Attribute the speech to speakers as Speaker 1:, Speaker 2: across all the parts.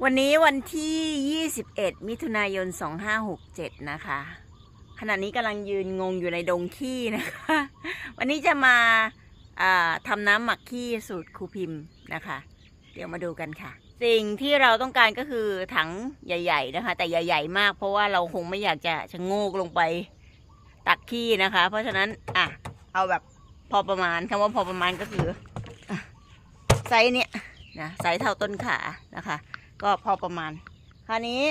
Speaker 1: วันนี้วันที่ 21 มิถุนายน 2567 นะคะ ขณะนี้กำลังยืนงงอยู่ในดงขี้นะคะ วันนี้จะมาาทำน้ำหมักขี้สูตรครูพิมพ์นะคะ เดี๋ยวมาดูกันค่ะ สิ่งที่เราต้องการก็คือถังใหญ่ ๆ นะคะ แต่ใหญ่ ๆ มาก เพราะว่าเราคงไม่อยากจะชะโงกลงไปตักขี้นะคะ เพราะฉะนั้นอะเอาแบบพอประมาณคำว่าพอประมาณก็คืออไซส์เนี้ยนะไซส์เท่าต้นขานะคะ ก็พอประมาณ คราวนี้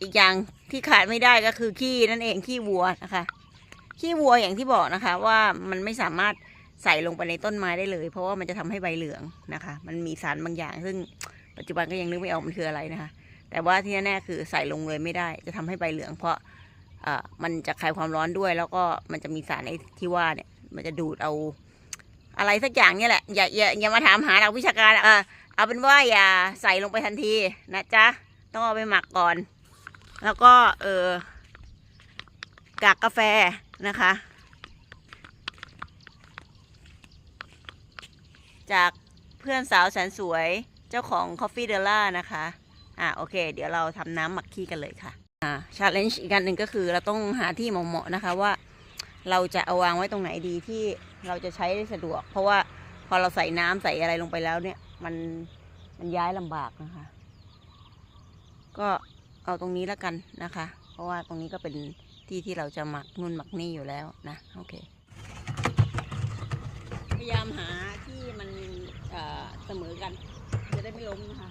Speaker 1: อีกอย่างที่ขาดไม่ได้ก็คือขี้นั่นเองขี้วัวนะคะ ขี้วัวอย่างที่บอกนะคะ ว่ามันไม่สามารถใส่ลงไปในต้นไม้ได้เลย เพราะว่ามันจะทำให้ใบเหลืองนะคะ มันมีสารบางอย่าง ซึ่งปัจจุบันก็ยังนึกไม่ออกมันคืออะไรนะคะ แต่ว่าที่แน่ๆคือใส่ลงเลยไม่ได้ จะทำให้ใบเหลือง เพราะมันจะคลายความร้อนด้วย แล้วก็มันจะมีสารในที่ว่าเนี่ย มันจะดูดเอา อะไรสักอย่างเนี่ยแหละอย่าอย่าอย่ามาถามหาหลักวิชาการอะ เอาเป็นว่าอย่าใส่ลงไปทันทีนะจ๊ะ ต้องเอาไปหมักก่อน แล้วก็เออกากกาแฟนะคะ จากเพื่อนสาวแสนสวยเจ้าของ Coffee d e l a นะคะ อ่าโอเค เดี๋ยวเราทำน้ำหมักขี้กันเลยค่ะ อ่าชาเลนจ์อีกอันหนึ่งก็คือเราต้องหาที่เหมาะๆนะคะว่าเราจะเอาวางไว้ตรงไหนดีที่เราจะใช้ได้สะดวก เพราะว่าพอเราใส่น้ำใส่อะไรลงไปแล้วเนี่ย มัน มันย้ายลำบากนะคะ ก็เอาตรงนี้แล้วกันนะคะ เพราะว่าตรงนี้ก็เป็นที่ที่เราจะหมักนุ่นหมักนี่อยู่แล้วนะโอเค พยายามหาที่มันเสมอกัน จะได้ไม่ล้มนะคะ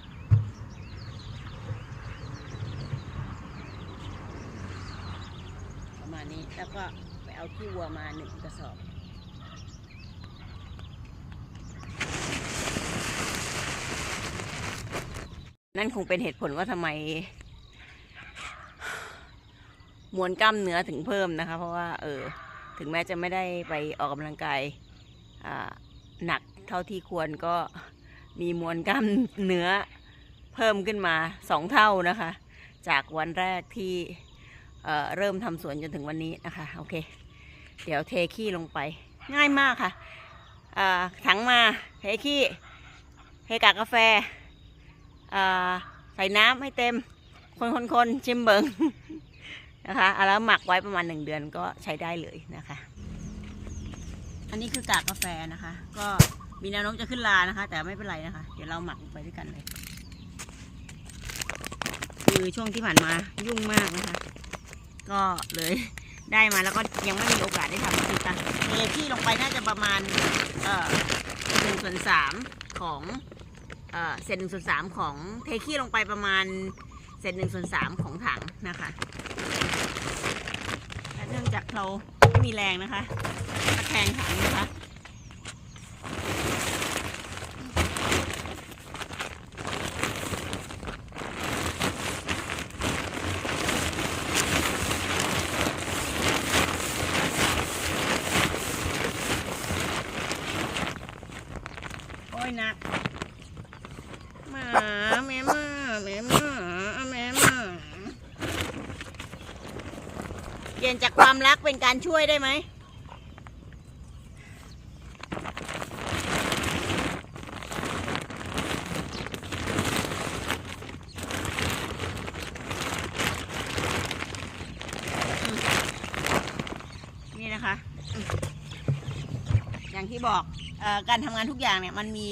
Speaker 1: ประมาณนี้แล้วก็ไปเอาขี้วัวมาหนึ่งกระสอบ นั่นคงเป็นเหตุผลว่าทำไม มวลกล้ามเนื้อถึงเพิ่มนะคะ เพราะว่า เออ ถึงแม้จะไม่ได้ไปออกกำลังกายอ่าหนักเท่าที่ควรก็มีมวลกล้ามเนื้อเพิ่มขึ้นมาสองเท่านะคะ จากวันแรกที่เเริ่มทำสวนจนถึงวันนี้นะคะ โอเค เดี๋ยวเทขี้ลงไป ง่ายมากค่ะถังมาเทขี้เทกากาแฟ ใส่น้ำให้เต็ม คนคนคนชิมเบิงนะคะเอาแล้วหมักไว้ประมาณหนึ่งเดือนก็ใช้ได้เลยนะคะ อันนี้คือกากกาแฟนะคะ ก็มีแนวโน้มจะขึ้นลานะคะ แต่ไม่เป็นไรนะคะ เดี๋ยวเราหมักไปด้วยกันเลย คือช่วงที่ผ่านมายุ่งมากนะคะ ก็เลยได้มาแล้วก็ยังไม่มีโอกาสได้ทำคือการเทที่ลงไปน่าจะประมาณเอ่อหนึ่งส่วนสามของ เออเศษหนึ่งส่วนสามของเทขี้ลงไปประมาณเศษหนึ่งส่วนสามของถังนะคะและเนื่องจากเราไม่มีแรงนะคะตะแคงถังนะคะโอ้ยนัก หมาแม่หมาแม่หมาแม่หมาเปลี่ยนจากความรักเป็นการช่วยได้ไหมนี่นะคะ อย่างที่บอกอการทำงานทุกอย่างเนี่ยมันมี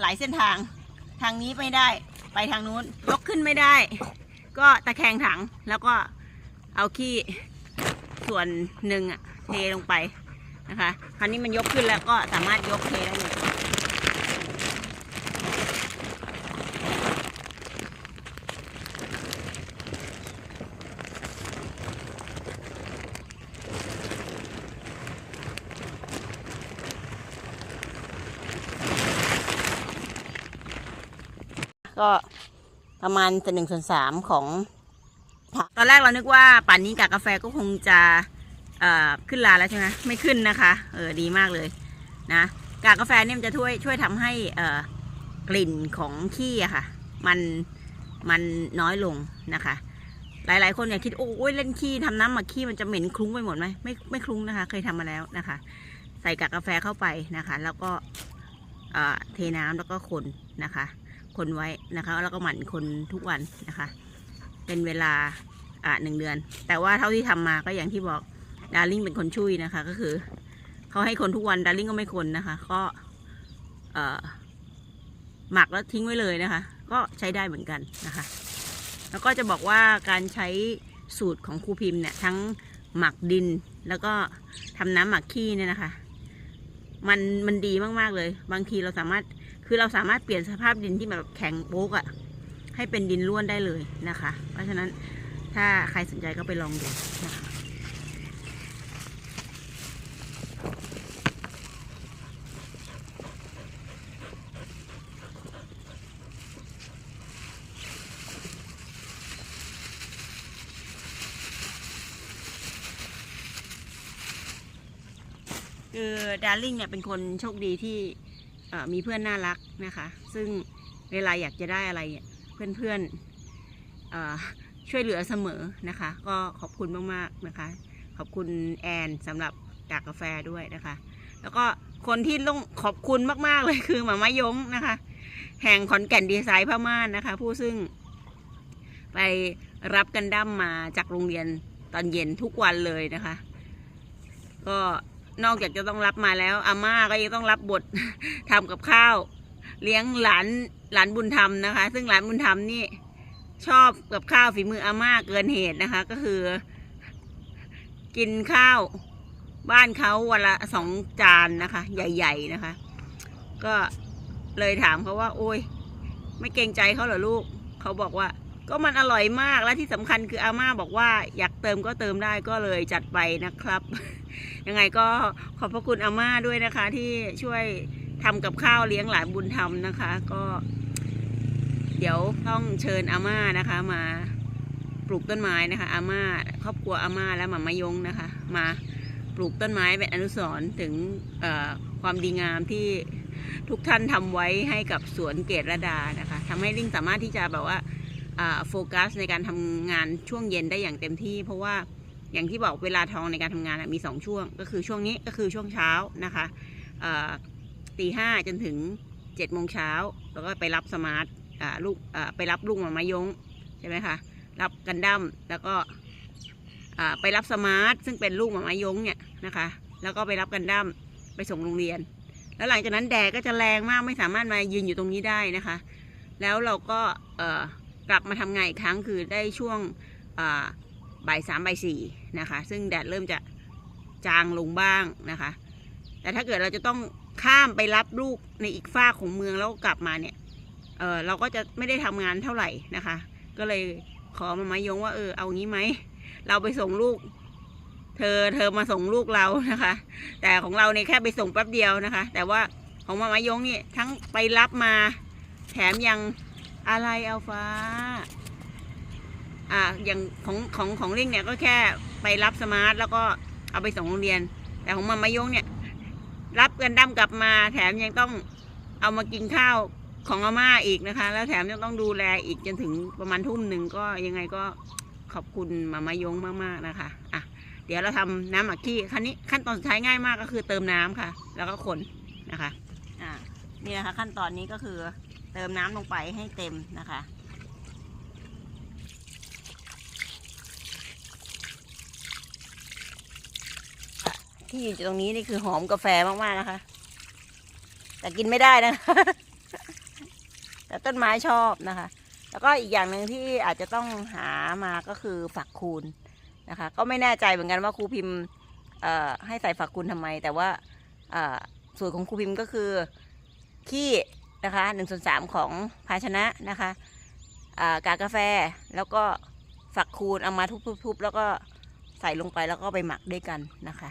Speaker 1: หลายเส้นทาง ทางนี้ไม่ได้ ไปทางนู้น ยกขึ้นไม่ได้ ก็ตะแคงถังแล้วก็เอาขี้ส่วนหนึ่งอะเทลงไปนะคะ คราวนี้มันยกขึ้นแล้วก็สามารถยกเทได้เลย ก็ประมาณจะหนึ่งส่วนสามของถังตอนแรกเรานึกว่าป่านนี้กากาแฟก็คงจะขึ้นลาแล้วใช่ไหมไม่ขึ้นนะคะเออดีมากเลยนะกากกาแฟเนี่ยมันจะช่วยช่วยทำให้กลิ่นของขี้อะค่ะ มันมันน้อยลงนะคะ หลาย ๆ คนอยากคิดโอ้ยเล่นขี้ทำน้ำหมักขี้มันจะเหม็นคลุ้งไปหมดไหมไม่ไม่คลุ้งนะคะ เคยทำมาแล้วนะคะ ใส่กากกาแฟเข้าไปนะคะ แล้วก็เทน้ำแล้วก็คนนะคะ คนไว้นะคะ แล้วก็หมั่นคนทุกวันนะคะ เป็นเวลาอ่าหนึ่งเดือน แต่ว่าเท่าที่ทำมาก็อย่างที่บอกดาร์ลิงเป็นคนช่วยนะคะ ก็คือเขาให้คนทุกวันดาร์ลิงก็ไม่คนนะคะ ก็เอ่อหมักแล้วทิ้งไว้เลยนะคะ ก็ใช้ได้เหมือนกันนะคะ แล้วก็จะบอกว่าการใช้สูตรของครูพิมพ์เนี่ยทั้งหมักดินแล้วก็ทำน้ำหมักขี้เนี่ยนะคะ มันมันดีมากๆเลย บางทีเราสามารถ คือเราสามารถเปลี่ยนสภาพดินที่แบบแข็งโป๊กอะ่ะ ให้เป็นดินร่วนได้เลยนะคะ เพราะฉะนั้นถ้าใครสนใจก็ไปลองดูนะคะคือดาร์ลิงเนี่ยเป็นคนโชคดีที่ มีเพื่อนน่ารักนะคะ ซึ่งเวลาอยากจะได้อะไรเนี่ยเพื่อนๆช่วยเหลือเสมอนะคะ ก็ขอบคุณมากๆนะคะ ขอบคุณแอนสำหรับกากกาแฟด้วยนะคะ แล้วก็คนที่ต้องขอบคุณมากๆเลยคือหมามายงนะคะ แห่งขอนแก่นดีไซน์ผ้าม่านนะคะ ผู้ซึ่งไปรับกันดั้มมาจากโรงเรียนตอนเย็นทุกวันเลยนะคะ ก็ นอกจากจะต้องรับมาแล้ว อาม่าก็ยังต้องรับบททำกับข้าว เลี้ยงหลานหลานบุญธรรมนะคะ ซึ่งหลานบุญธรรมนี่ชอบกับข้าวฝีมืออาม่าเกินเหตุนะคะ ก็คือ กินข้าวบ้านเขาวันละสองจานนะคะ ใหญ่ ๆนะคะ ก็เลยถามเขาว่า โอ้ย ไม่เกรงใจเขาเหรอลูก เขาบอกว่า ก็มันอร่อยมากและที่สำคัญคืออาม่าบอกว่าอยากเติมก็เติมได้ก็เลยจัดไปนะครับ ยังไงก็ขอบพระคุณอาม่าด้วยนะคะ ที่ช่วยทำกับข้าวเลี้ยงหลานบุญธรรมนะคะ ก็ เดี๋ยวต้องเชิญอาม่านะคะ มาปลูกต้นไม้นะคะ อาม่าครอบครัวอาม่าและหมามายงนะคะ มาปลูกต้นไม้เป็นอนุสรณ์ถึงความดีงามที่ทุกท่านทำไว้ให้กับสวนเกตรดานะคะทำให้ลิงสามารถที่จะแบบว่า โฟกัสในการทำงานช่วงเย็นได้อย่างเต็มที่ เพราะว่าอย่างที่บอกเวลาทองในการทำงานมีสองช่วง ก็คือช่วงนี้ก็คือช่วงเช้านะคะตีห้าจนถึงเจ็ดโมงเช้าแล้วก็ไปรับสมาร์ทลูกไปรับลูกมามายงใช่ไหมคะรับกันดั้มแล้วก็ไปรับสมาร์ทซึ่งเป็นลูกมามายงเนี่ยนะคะ แล้วก็ไปรับกันดั้มไปส่งโรงเรียน แล้วหลังจากนั้นแดดก็จะแรงมากไม่สามารถมายืนอยู่ตรงนี้ได้นะคะ แล้วเราก็ กลับมาทำงานอีกครั้งคือได้ช่วงบ่ายสามบ่ายสี่นะคะ ซึ่งแดดเริ่มจะจางลงบ้างนะคะ แต่ถ้าเกิดเราจะต้องข้ามไปรับลูกในอีกฝ้าของเมืองแล้วกลับมาเนี่ยเออเราก็จะไม่ได้ทำงานเท่าไหร่นะคะ ก็เลยขอมามายงว่าเออเอางี้ไหมเราไปส่งลูก เธอเธอมาส่งลูกเรานะคะ แต่ของเราเนี่ยแค่ไปส่งแป๊บเดียวนะคะ แต่ว่าของมามายงนี่ทั้งไปรับมาแถมยัง อะไรอัลฟ้าอ่าอย่างของของของลิงเนี่ยก็แค่ไปรับสมาร์ทแล้วก็เอาไปส่งโรงเรียน แต่ของมามายงเนี่ย รับกันดั้มกลับมา แถมยังต้องเอามากินข้าวของอาม่าอีกนะคะ แล้วแถมยังต้องดูแลอีกจนถึงประมาณทุ่มหนึ่งก็ยังไงก็ขอบคุณมามายงมาก ๆ นะคะอะเดี๋ยวเราทำน้ำหมักขี้ขั้นนี้ขั้นตอนสุดท้ายง่ายมากก็คือเติมน้ำค่ะ แล้วก็คนนะคะ อ่านี่นะคะ ขั้นตอนนี้ก็คือ เติมน้ำลงไปให้เต็มนะคะ ที่อยู่ตรงนี้นี่คือหอมกาแฟมากๆนะคะ แต่กินไม่ได้นะแต่ต้นไม้ชอบนะคะ แล้วก็อีกอย่างหนึ่งที่อาจจะต้องหามาก็คือฝักคูณนะคะ ก็ไม่แน่ใจเหมือนกันว่าครูพิมพ์ให้ใส่ฝักคูณทำไม แต่ว่าเอ่อสูตรของครูพิมพ์ก็คือขี้ นะคะหนึ่งส่วนสามของภาชนะนะคะกากาแฟแล้วก็ฝักคูณเอามาทุบๆแล้วก็ใส่ลงไปแล้วก็ไปหมักด้วยกันนะคะ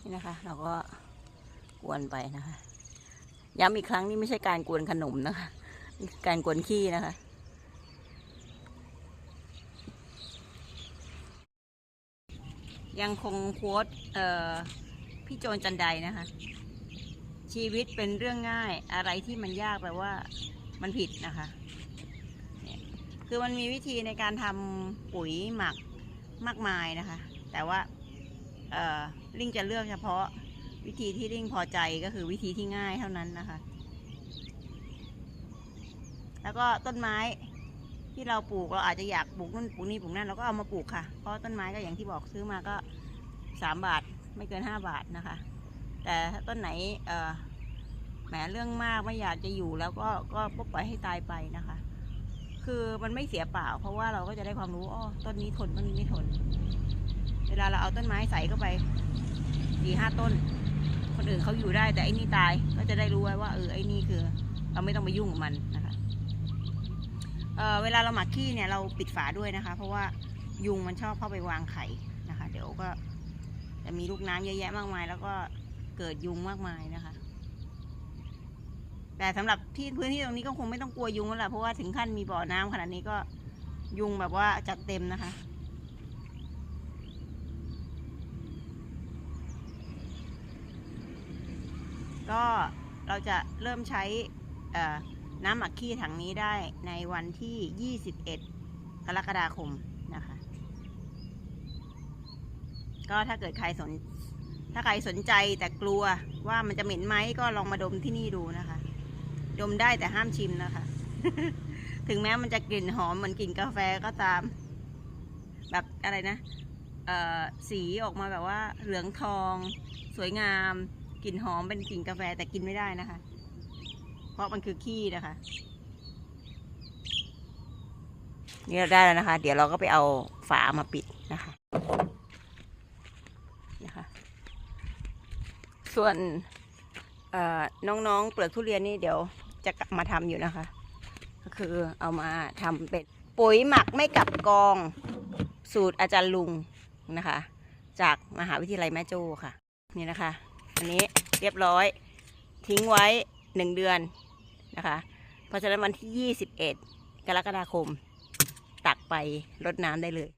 Speaker 1: นี่นะคะ เราก็กวนไปนะคะย้ำอีกครั้งนี่ไม่ใช่การกวนขนมนะคะการกวนขี้นะคะยังคงโค้ดพี่โจนจันไดนะคะ ชีวิตเป็นเรื่องง่ายอะไรที่มันยากแปลว่ามันผิดนะคะเนี่ยคือมันมีวิธีในการทำปุ๋ยหมักมากมายนะคะ แต่ว่าลิงจะเลือกเฉพาะวิธีที่ลิงพอใจก็คือวิธีที่ง่ายเท่านั้นนะคะ แล้วก็ต้นไม้ที่เราปลูกเราอาจจะอยากปลูกนู่นปลูกนี่ปลูกนั่นเราก็เอามาปลูกค่ะ เพราะต้นไม้ก็อย่างที่บอกซื้อมาก็สามบาทไม่เกินห้าบาทนะคะ แต่ต้นไหนแหมเรื่องมากไม่อยากจะอยู่แล้วก็ก็ปล่อยให้ตายไปนะคะ คือมันไม่เสียเปล่า เพราะว่าเราก็จะได้ความรู้อ๋อต้นนี้ทนต้นนี้ไม่ทน เวลาเราเอาต้นไม้ใส่เข้าไปสี่ห้าต้น คนอื่นเขาอยู่ได้แต่ไอ้นี่ตายก็จะได้รู้ไว้ว่าเออไอ้นี่คือ เราไม่ต้องไปยุ่งกับมันนะคะเเวลาเราหมักขี้เนี่ยเราปิดฝาด้วยนะคะ เพราะว่ายุงมันชอบเข้าไปวางไข่นะคะ เดี๋ยวก็จะมีลูกน้ำเยอะแยะมากมาย แล้วก็ เกิดยุงมากมายนะคะ แต่สำหรับที่พื้นที่ตรงนี้ก็คงไม่ต้องกลัวยุงแล้วล่ะเพราะว่าถึงขั้นมีบ่อน้ำขนาดนี้ก็ยุงแบบว่าจัดเต็มนะคะ ก็เราจะเริ่มใช้น้ำหมักขี้ถังนี้ได้ในวันที่ 21 กรกฎาคมนะคะ ก็ถ้าเกิดใครสน ถ้าใครสนใจแต่กลัวว่ามันจะเหม็นไหมก็ลองมาดมที่นี่ดูนะคะ ดมได้แต่ห้ามชิมนะคะ ถึงแม้มันจะกลิ่นหอมเหมือนกลิ่นกาแฟก็ตาม แบบอะไรนะสีออกมาแบบว่าเหลืองทอง สวยงามกลิ่นหอมเป็นกลิ่นกาแฟแต่กินไม่ได้นะคะ เพราะมันคือขี้นะคะ นี่เราได้แล้วนะคะ เดี๋ยวเราก็ไปเอาฝามาปิดนะคะนะคะ ส่วนน้องๆเปลือกทุเรียนนี่เดี๋ยวจะกลับมาทำอยู่นะคะ ก็คือเอามาทำเป็นปุ๋ยหมักไม่กลับกองสูตรอาจารย์ลุงนะคะ จากมหาวิทยาลัยแม่โจ้ค่ะ นี่นะคะ อันนี้เรียบร้อยทิ้งไว้หนึ่งเดือนนะคะ เพราะฉะนั้นวันที่ 21 กรกฎาคม ตักไปรดน้ำได้เลย